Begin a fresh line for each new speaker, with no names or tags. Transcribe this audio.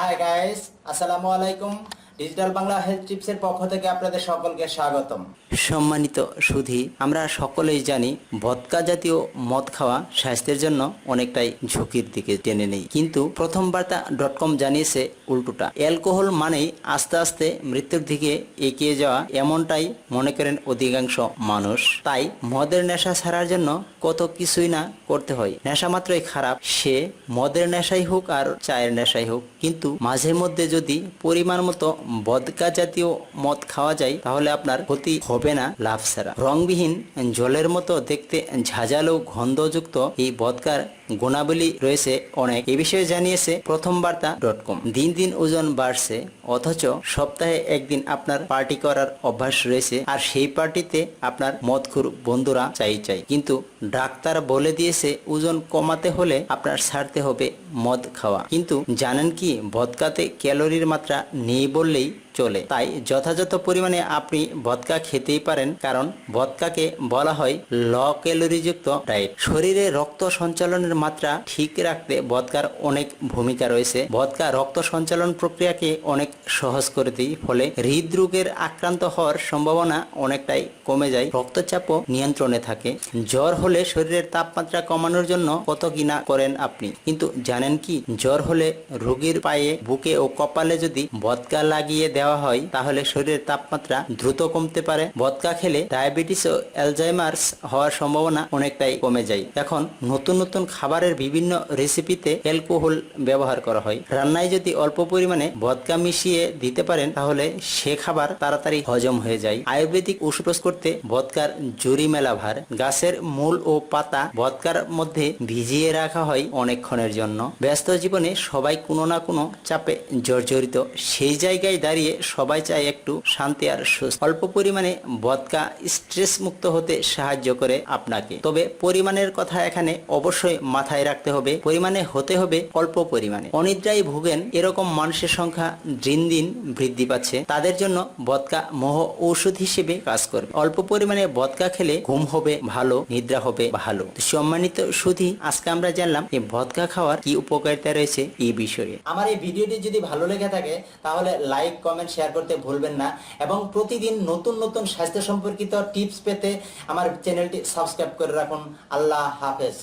Hi guys আসসালামু আলাইকুম digital Bangla health টিপসের পক্ষ থেকে আপনাদের সকলকে স্বাগতম।
সম্মানিত সুধী, আমরা সকলেই জানি ভদকা জাতীয় মদ খাওয়া স্বাস্থ্যের জন্য অনেকটাই ঝুঁকির দিকে টেনে নেই। কিন্তু প্রথম বার্তা. ডট কম জানিয়েছে উল্টোটা। অ্যালকোহল মানেই আস্তে আস্তে মৃত্যুর দিকে এগিয়ে যাওয়া এমনটাই মনে করেন অধিকাংশ মানুষ। তাই মদের নেশা ছাড়ার জন্য কত কিছুই না করতে হয়। নেশা মাত্রই খারাপ, সে মদের নেশাই হোক আর চায়ের নেশাই হোক। কিন্তু মাঝে মধ্যে যদি পরিমাণ মতো বদকা জাতীয় মদ খাওয়া যায়, তাহলে আপনার ক্ষতি হবে না, লাভ ছাড়া রংবিহীন জলের মতো দেখতে ঝাঁঝালো, গন্ধযুক্ত এই বদকার গুণাবলী রয়েছে অনেক। এ বিষয়ে জানিয়েছে প্রথম বার্তা ডট কম। দিন দিন ওজন বাড়ছে, অথচ সপ্তাহে একদিন আপনার পার্টি করার অভ্যাস রয়েছে, আর সেই পার্টিতে আপনার মদখুর বন্ধুরা চাই চাই। কিন্তু ডাক্তার বলে দিয়েছে, ওজন কমাতে হলে আপনার ছাড়তে হবে মদ খাওয়া। কিন্তু জানেন কি ভদকাতে ক্যালোরির মাত্রা নেই বললেই চলে। তাই যথাযথ পরিমাণে আপনি ভদকা খেতেই পারেন, কারণ ভদকাকে বলা হয় ল ক্যালোরিযুক্ত ডায়েট। শরীরে রক্ত সঞ্চালনের মাত্রা ঠিক রাখতে ভদকার অনেক ভূমিকা রয়েছে। ভদকা রক্ত সঞ্চালন প্রক্রিয়াকে অনেক সহজ করে দেয়, ফলে হৃদরোগের আক্রান্ত হওয়ার সম্ভাবনা অনেকটাই কমে যায়। রক্তচাপও নিয়ন্ত্রণে থাকে। জ্বর হলে শরীরের তাপমাত্রা কমানোর জন্য কত কিনা করেন আপনি। কিন্তু জানেন কি? জ্বর হলে রোগীর পায়ে, বুকে ও কপালে যদি ভদকা লাগিয়ে দেওয়া হয়, তাহলে শরীরের তাপমাত্রা দ্রুত কমতে পারে। ভদকা খেলে ডায়াবেটিস ও অ্যালজাইমার্স হওয়ার সম্ভাবনা অনেকটাই কমে যায়। এখন নতুন নতুন খাবারের বিভিন্ন রেসিপিতে অ্যালকোহল ব্যবহার করা হয়। রান্নায় যদি অল্প পরিমাণে ভদকা মিশিয়ে দিতে পারেন, তাহলে সে খাবার তাড়াতাড়ি হজম হয়ে যায়। আয়ুর্বেদিক ওষুধ করতে ভদকার জুরি মেলা ভার। গাছের মূল ও পাতা ভদকার মধ্যে ভিজিয়ে রাখা হয় অনেকক্ষণের জন্য। ব্যস্ত জীবনে সবাই কোনো না কোনো চাপে জর্জরিত সেই জায়গায় দাঁড়িয়ে সবাই চায় একটু শান্তি আর সুস্থ। অল্প পরিমাণে ভদকা স্ট্রেস মুক্ত হতে সাহায্য করে আপনাকে। তবে পরিমাণের কথা এখানে অবশ্যই মাথায় রাখতে হবে। পরিমাণে হতে হবে অল্প পরিমাণে। অনিদ্রায় ভুগেন এরকম মানুষের সংখ্যা দিন দিন বৃদ্ধি পাচ্ছে। তাদের জন্য বদকা মোহ ঔষধ হিসেবে কাজ করবে। অল্প পরিমাণে বদকা খেলে ঘুম হবে ভালো, নিদ্রা হবে ভালো। সম্মানিত সুধি, আজকে আমরা জানলাম এই বদকা খাওয়ার কি উপকারিতা রয়েছে এই বিষয়ে।
আমার এই ভিডিওটি যদি ভালো লেগে থাকে, তাহলে লাইক কমেন্ট শেয়ার করতে ভুলবেন না এবং প্রতিদিন নতুন নতুন স্বাস্থ্য সম্পর্কিত টিপস পেতে আমার চ্যানেলটি সাবস্ক্রাইব করে রাখুন। আল্লাহ হাফেজ।